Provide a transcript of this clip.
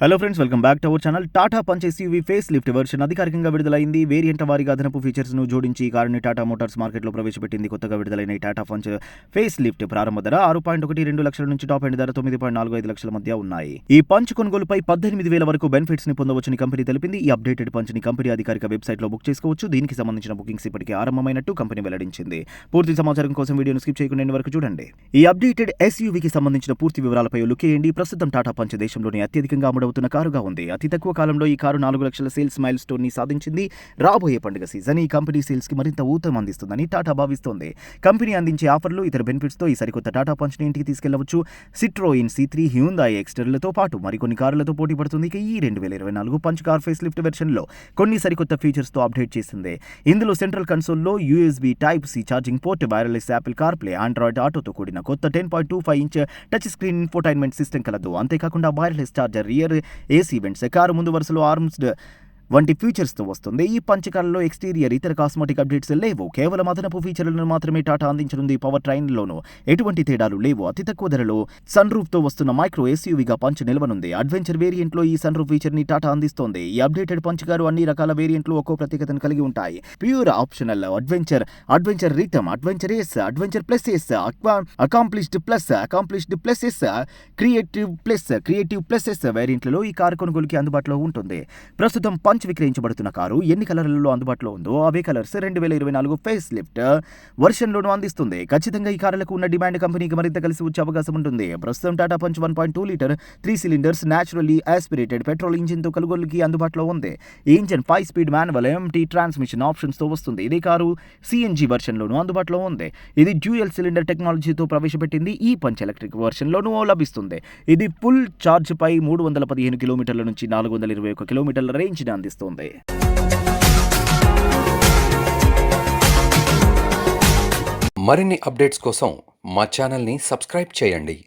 Hello friends welcome back to our channel Tata Punch SUV facelift version అధికారికంగా విడుదలైంది. Variant వారిగా అదనపు ఫీచర్స్ను జోడించి ఈ కారుని టాటా మోటార్స్ మార్కెట్లో ప్రవేశపెట్టింది. కొత్తగా విడుదలైన ఈ టాటా పంచ్ ఫేస్ లిఫ్ట్ ప్రారంభ ధర ఆరు పాయింట్ ఒకటి రెండు లక్షల నుంచి టాప్ ఎండ్ ధర తొమ్మిది పాయింట్ నాలుగు ఐదు లక్షల మధ్య ఉన్నాయి. ఈ పంచ్ కొనుగోలుపై పద్దెనిమిది వేల వరకు బెనిఫిట్స్ని పొందవచ్చని కంపెనీ తెలిపింది. ఈ అప్డేటెడ్ పంచ్ని కంపెనీ అధికారిక వెబ్సైట్లో బుక్ చేసుకోవచ్చు. దీనికి సంబంధించిన బుకింగ్స్ ఇప్పటికే ఆరంభమైనట్టు కంపెనీ వెల్లడించింది. పూర్తి సమాచారం కోసం వీడియోను స్కిప్ చేయకుండా వరకు చూడండి. ఈ అప్డేటెడ్ ఎస్యూవీకి సంబంధించిన పూర్తి వివరాలపై లుక్ చేయండి ప్రస్తుతం టాటా పంచ్ దేశంలోని అత్యధికంగా అమ్ముడవుతున్న కారుగా ఉంది. అతి తక్కువ కాలంలో ఈ కారు నాలుగు లక్షల సేల్స్ మైల్ స్టోన్ని సాధించింది. రాబోయే పండుగ సీజన్ ఈ కంపెనీ సేల్స్కి మరింత ఊతం అందిస్తుందని టాటా భావిస్తోంది. కంపెనీ అందించే ఆఫర్లు ఇతర బెనిఫిట్స్తో ఈ సరికొత్త టాటా పంచ్ని ఇంటికి తీసుకెళ్ళవచ్చు. సిట్రోయిన్ సి త్రీ హ్యూందాయ్ ఎక్స్టర్లతో పాటు మరికొన్ని కారులతో పోటీ పడుతుంది. ఇక ఈ రెండు వేల ఇరవై నాలుగు పంచ్ కార్ ఫేస్ లిఫ్ట్ వెర్షన్లో కొన్ని సరికొత్త ఫీచర్స్తో అప్డేట్ చేసింది. ఇందులో central కన్సోల్లో USB type C charging port wireless Apple CarPlay Android ఆటోతో కూడిన కొత్త ten point two five inch touch screen infotainment system కలదు. అంతేకాకుండా wireless charger rear AC vents car ముందు వరుసలో ఆర్మ్స్డ్ వంటి ఫీచర్స్తో వస్తుంది. ఈ పంచకాలలో ఎక్స్టీరియర్ ఇతర కాస్మెటిక్ అప్డేట్స్ లేవు. కేవలం అదనపు ఫీచర్లను మాత్రమే టాటా అందించనుంది పవర్ ట్రైన్లోనూ. ఎటువంటి తేడాలు లేవు. అతి తక్కువ ధరలో సన్ రూఫ్తో వస్తున్న మైక్రో ఎస్యూవీగా పంచ్ నిలవనుంది. అడ్వెంచర్ వేరియంట్లో ఈ సన్ రూఫ్ ఫీచర్ని టాటా అందిస్తోంది. ఈ అప్డేటెడ్ పంచకారు అన్ని రకాల వేరియంట్లు ఒక్కో ప్రత్యేకతను కలిగి ఉంటాయి. Pure optional adventure adventure rhythm adventure S adventure plus S accomplished plus accomplished plus S creative plus creative plus S వేరియంట్లలో ఈ కారు కొనుగోలుకి అందుబాటులో ఉంటుంది. ప్రస్తుతం పంచ్ విక్రయించబడుతున్న కారు ఎన్ని కలర్లలో అందుబాటులో ఉందో అవే కలర్స్ రెండు వేల ఇరవై నాలుగు ఫేస్ లిఫ్ట్ వర్షన్లోనూ అందిస్తుంది. ఖచ్చితంగా ఈ కార్లకు ఉన్న డిమాండ్ కంపెనీకి మరింత కలిసి వచ్చే అవకాశం ఉంటుంది. ప్రస్తుతం Tata Punch one point two litre three cylinders naturally aspirated petrol ఇంజిన్తో కొనుగోలుకి అందుబాటులో ఉంది. ఈ engine five speed manual MT transmission ఆప్షన్స్తో వస్తుంది. ఇదే కారు సిఎన్జి వర్షన్లోనూ అందుబాటులో ఉంది. ఇది డ్యూయల్ సిలిండర్ టెక్నాలజీతో ప్రవేశపెట్టింది. ఈ పంచ్ ఎలక్ట్రిక్ వర్షన్లోనూ లభిస్తుంది. ఇది ఫుల్ ఛార్జ్ పై మూడు వందల పదిహేను కిలోమీటర్ల నుంచి నాలుగు వందల ఇరవై ఒక కిలోమీటర్ల రేంజ్ని అందిస్తుంది మరిన్ని అప్డేట్స్ కోసం మా ఛానల్ని సబ్స్క్రైబ్ చేయండి.